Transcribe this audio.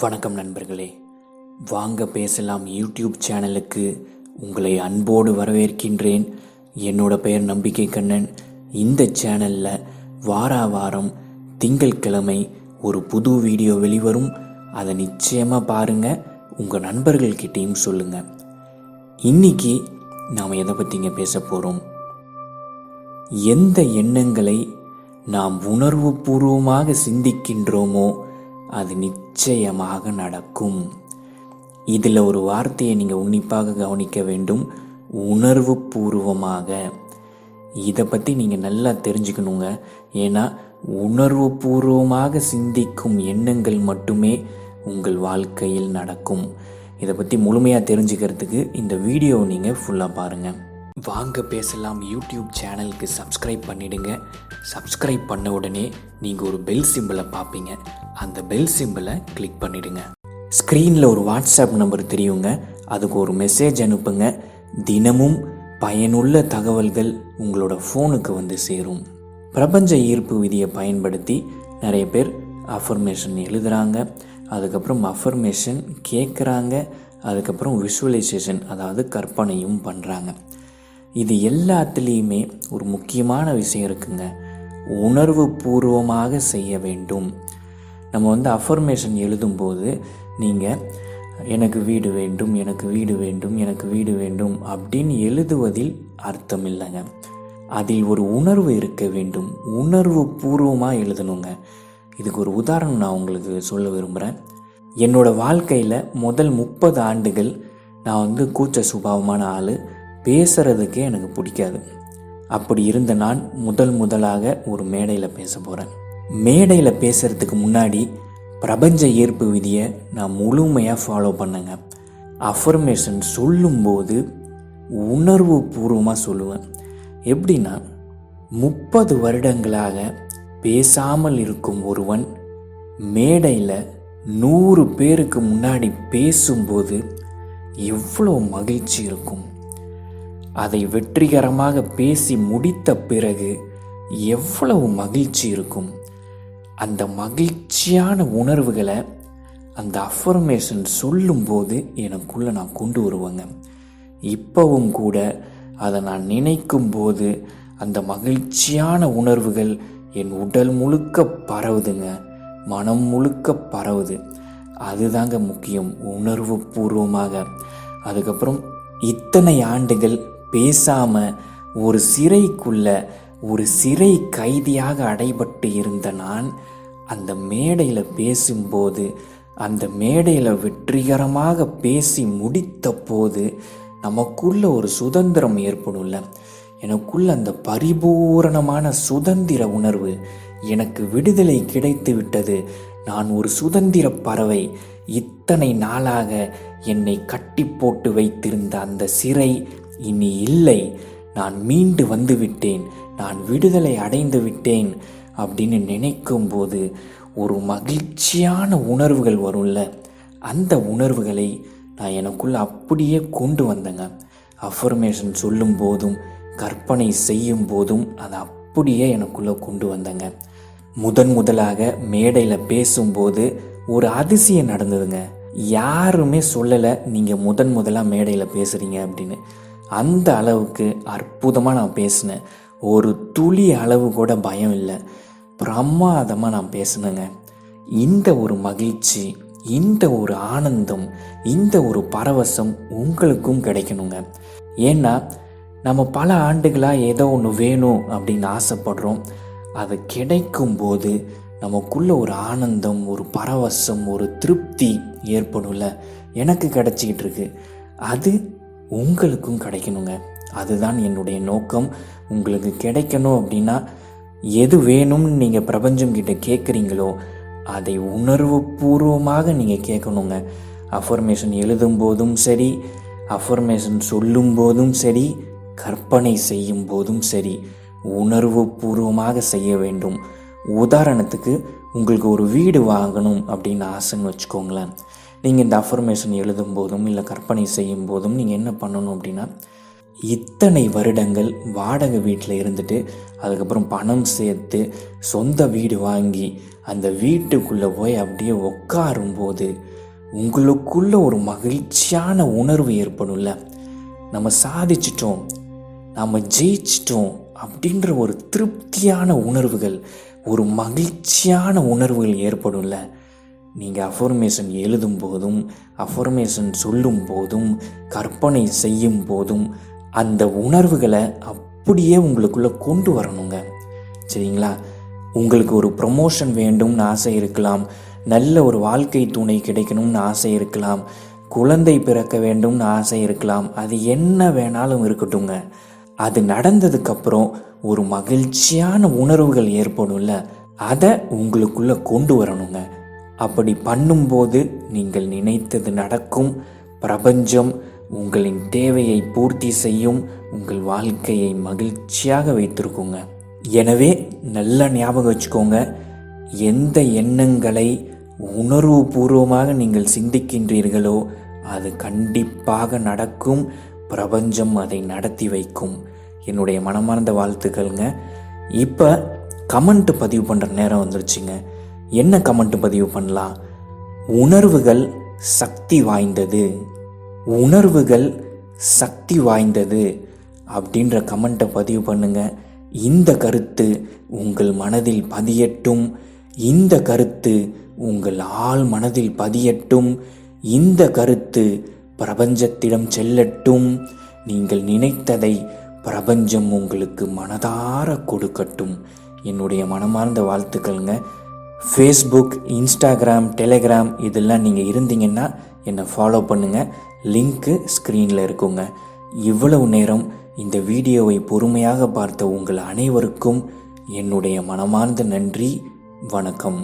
வணக்கம் நண்பர்களே. வாங்க பேசலாம் யூடியூப் சேனலுக்கு. உங்களை அன்போடு வரவேற்கின்றேன். என்னோட பெயர் நம்பிக்கை கண்ணன். இந்த சேனலில் வார வாரம் திங்கட்கிழமை ஒரு புது வீடியோ வெளிவரும். அதை நிச்சயமாக பாருங்கள் உங்கள் நண்பர்கள்கிட்டேயும் சொல்லுங்கள் இன்னைக்கு நாம் எதை பற்றிங்க பேச போகிறோம் எந்த எண்ணங்களை நாம் உணர்வுபூர்வமாக சிந்திக்கின்றோமோ அது நிச்சயமாக நடக்கும். இதில் ஒரு வார்த்தையை நீங்கள் உன்னிப்பாக கவனிக்க வேண்டும். உணர்வு பூர்வமாக இதை பற்றி நீங்கள் நல்லா தெரிஞ்சுக்கணுங்க. ஏன்னா உணர்வு பூர்வமாக சிந்திக்கும் எண்ணங்கள் மட்டுமே உங்கள் வாழ்க்கையில் நடக்கும். இதை பற்றி முழுமையாக தெரிஞ்சுக்கிறதுக்கு இந்த வீடியோவை நீங்கள் ஃபுல்லாக பாருங்கள் வாங்க பேசலாம் யூடியூப் சேனலுக்கு சப்ஸ்கிரைப் பண்ணிடுங்க. சப்ஸ்கிரைப் பண்ண உடனே நீங்கள் ஒரு பெல் சிம்பிளை பார்ப்பீங்க. அந்த பெல் சிம்பிளை கிளிக் பண்ணிடுங்க. ஸ்க்ரீனில் ஒரு வாட்ஸ்அப் நம்பர் தெரியுங்க. அதுக்கு ஒரு மெசேஜ் அனுப்புங்க. தினமும் பயனுள்ள தகவல்கள் உங்களோட ஃபோனுக்கு வந்து சேரும். பிரபஞ்ச ஈர்ப்பு விதியை பயன்படுத்தி நிறைய பேர் அஃபர்மேஷன் எழுதுகிறாங்க அதுக்கப்புறம் அஃபர்மேஷன் கேட்குறாங்க அதுக்கப்புறம் விஷுவலைசேஷன் அதாவது கற்பனையும் பண்ணுறாங்க இது எல்லாத்துலேயுமே ஒரு முக்கியமான விஷயம் இருக்குங்க. உணர்வு பூர்வமாக செய்ய வேண்டும். நம்ம வந்து அஃபர்மேஷன் எழுதும்போது நீங்கள் எனக்கு வீடு வேண்டும் எனக்கு வீடு வேண்டும் எனக்கு வீடு வேண்டும் அப்படின்னு எழுதுவதில் அர்த்தம் இல்லைங்க அதில் ஒரு உணர்வு இருக்க வேண்டும். உணர்வு பூர்வமாக எழுதணுங்க. இதுக்கு ஒரு உதாரணம் நான் உங்களுக்கு சொல்ல விரும்புகிறேன் என்னோடய வாழ்க்கையில் முதல் முப்பது ஆண்டுகள் நான் வந்து கூச்ச சுபாவமான ஆள். பேசுகிறதுக்கே எனக்கு பிடிக்காது. அப்படி இருந்த நான் முதல் முதலாக ஒரு மேடையில் பேச போகிறேன் மேடையில் பேசுகிறதுக்கு முன்னாடி பிரபஞ்ச ஈர்ப்பு விதியை நான் முழுமையாக ஃபாலோ பண்ணேங்க. அஃபர்மேஷன் சொல்லும்போது உணர்வு பூர்வமாக சொல்லுவேன். எப்படின்னா முப்பது வருடங்களாக பேசாமல் இருக்கும் ஒருவன் மேடையில் நூறு பேருக்கு முன்னாடி பேசும்போது எவ்வளோ மகிழ்ச்சி இருக்கும். அதை வெற்றிகரமாக பேசி முடித்த பிறகு எவ்வளவு மகிழ்ச்சி இருக்கும். அந்த மகிழ்ச்சியான உணர்வுகளை அந்த அஃபர்மேஷன் சொல்லும்போது எனக்குள்ளே நான் கொண்டு வருவேங்க. இப்போவும் கூட அதை நான் நினைக்கும் போது அந்த மகிழ்ச்சியான உணர்வுகள் என் உடல் முழுக்க பரவுதுங்க. மனம் முழுக்க பரவுது. அதுதாங்க முக்கியம். உணர்வு பூர்வமாக. அதுக்கப்புறம் இத்தனை ஆண்டுகள் பேசாம ஒரு சிறைக்குள்ள ஒரு சிறை கைதியாக அடைபட்டு இருந்த நான் அந்த மேடையில் பேசும்போது அந்த மேடையில் வெற்றிகரமாக பேசி முடித்த போது நமக்குள்ள ஒரு சுதந்திரம் ஏற்படும்ல. எனக்குள்ள அந்த பரிபூரணமான சுதந்திர உணர்வு எனக்கு விடுதலை கிடைத்து விட்டது. நான் ஒரு சுதந்திர பறவை. இத்தனை நாளாக என்னை கட்டி போட்டு வைத்திருந்த அந்த சிறை இனி இல்லை. நான் மீண்டு வந்து விட்டேன் நான் விடுதலை அடைந்து விட்டேன் அப்படின்னு நினைக்கும் போது ஒரு மகிழ்ச்சியான உணர்வுகள் வரும்ல. அந்த உணர்வுகளை நான் எனக்குள்ளே அப்படியே கொண்டு வந்தேங்க. அஃபர்மேஷன் சொல்லும் போதும் கற்பனை செய்யும் போதும் அதை அப்படியே எனக்குள்ளே கொண்டு வந்தேங்க. முதன் முதலாக மேடையில் பேசும்போது ஒரு அதிசயம் நடந்ததுங்க. யாருமே சொல்லலை நீங்கள் முதன் முதலாக மேடையில் பேசுகிறீங்க அப்படின்னு. அந்த அளவுக்கு அற்புதமாக நான் பேசினேன். ஒரு துளி அளவு கூட பயம் இல்லை. பிரமாதமாக நான் பேசினேங்க. இந்த ஒரு மகிழ்ச்சி இந்த ஒரு ஆனந்தம் இந்த ஒரு பரவசம் உங்களுக்கும் கிடைக்கணுங்க. ஏன்னா நம்ம பல ஆண்டுகளாக ஏதோ ஒன்று வேணும் அப்படின்னு ஆசைப்படுறோம். அது கிடைக்கும்போது நமக்குள்ள ஒரு ஆனந்தம் ஒரு பரவசம் ஒரு திருப்தி ஏற்படும்ல. எனக்கு கிடச்சிக்கிட்டு இருக்கு. அது உங்களுக்கும் கிடைக்கணுங்க. அதுதான் என்னுடைய நோக்கம். உங்களுக்கு கிடைக்கணும் அப்படின்னா எது வேணும்னு நீங்கள் பிரபஞ்சம் கிட்ட கேட்குறீங்களோ அதை உணர்வு பூர்வமாக நீங்கள் கேட்கணுங்க அஃபர்மேஷன் எழுதும் போதும் சரி அஃபர்மேஷன் சொல்லும் போதும் சரி கற்பனை செய்யும் போதும் சரி உணர்வு பூர்வமாக செய்ய வேண்டும். உதாரணத்துக்கு உங்களுக்கு ஒரு வீடு வாங்கணும் அப்படின்னு ஆசைன்னு வச்சுக்கோங்களேன். நீங்கள் இந்த அஃபர்மேஷன் எழுதும் போதும் இல்லை கற்பனை செய்யும் போதும் நீங்கள் என்ன பண்ணணும் அப்படின்னா இத்தனை வருடங்கள் வாடகை வீட்டில் இருந்துட்டு அதுக்கப்புறம் பணம் சேர்த்து சொந்த வீடு வாங்கி அந்த வீட்டுக்குள்ளே போய் அப்படியே உட்காரும்போது உங்களுக்குள்ள ஒரு மகிழ்ச்சியான உணர்வு ஏற்படும்ல. நம்ம சாதிச்சிட்டோம் நம்ம ஜெயிச்சிட்டோம் அப்படின்ற ஒரு திருப்தியான உணர்வுகள் ஒரு மகிழ்ச்சியான உணர்வுகள் ஏற்படும்ல. நீங்கள் அஃபர்மேஷன் எழுதும் போதும் அஃபர்மேஷன் சொல்லும் போதும் கற்பனை செய்யும் போதும் அந்த உணர்வுகளை அப்படியே உங்களுக்குள்ளே கொண்டு வரணுங்க. சரிங்களா? உங்களுக்கு ஒரு ப்ரொமோஷன் வேண்டும்னு ஆசை இருக்கலாம் நல்ல ஒரு வாழ்க்கை துணை கிடைக்கணும்னு ஆசை இருக்கலாம் குழந்தை பிறக்க வேண்டும்னு ஆசை இருக்கலாம் அது என்ன வேணாலும் இருக்கட்டுங்க அது நடந்ததுக்கப்புறம் ஒரு மகிழ்ச்சியான உணர்வுகள் ஏற்படும்ல அதை உங்களுக்குள்ளே கொண்டு வரணுங்க. அப்படி பண்ணும்போது நீங்கள் நினைத்தது நடக்கும். பிரபஞ்சம் உங்களின் தேவையை பூர்த்தி செய்யும் உங்கள் வாழ்க்கையை மகிழ்ச்சியாக வைத்திருக்குங்க. எனவே நல்லா ஞாபகம் வச்சுக்கோங்க எந்த எண்ணங்களை உணர்வுபூர்வமாக நீங்கள் சிந்திக்கின்றீர்களோ அது கண்டிப்பாக நடக்கும். பிரபஞ்சம் அதை நடத்தி வைக்கும். என்னுடைய மனமார்ந்த வாழ்த்துக்கள்ங்க. இப்போ கமெண்ட் பதிவு பண்ணுற நேரம் வந்துருச்சுங்க. என்ன கமெண்ட் பதிவு பண்ணலாம்? உணர்வுகள் சக்தி வாய்ந்தது. உணர்வுகள் சக்தி வாய்ந்தது அப்படின்ற கமெண்ட்டை பதிவு பண்ணுங்க. இந்த கருத்து உங்கள் மனதில் பதியட்டும். இந்த கருத்து உங்கள் ஆள் மனதில் பதியட்டும். இந்த கருத்து பிரபஞ்சத்திடம் செல்லட்டும். நீங்கள் நினைத்ததை பிரபஞ்சம் உங்களுக்கு மனதார கொடுக்கட்டும். என்னுடைய மனமார்ந்த வாழ்த்துக்கள்ங்க. ஃபேஸ்புக் இன்ஸ்டாகிராம் டெலிகிராம் இதெல்லாம் நீங்கள் இருந்தீங்கன்னா என்னை ஃபாலோ பண்ணுங்கள் லிங்க்கு ஸ்க்ரீனில் இருக்குங்க. இவ்வளவு நேரம் இந்த வீடியோவை பொறுமையாக பார்த்த உங்கள் அனைவருக்கும் என்னுடைய மனமார்ந்த நன்றி. வணக்கம்.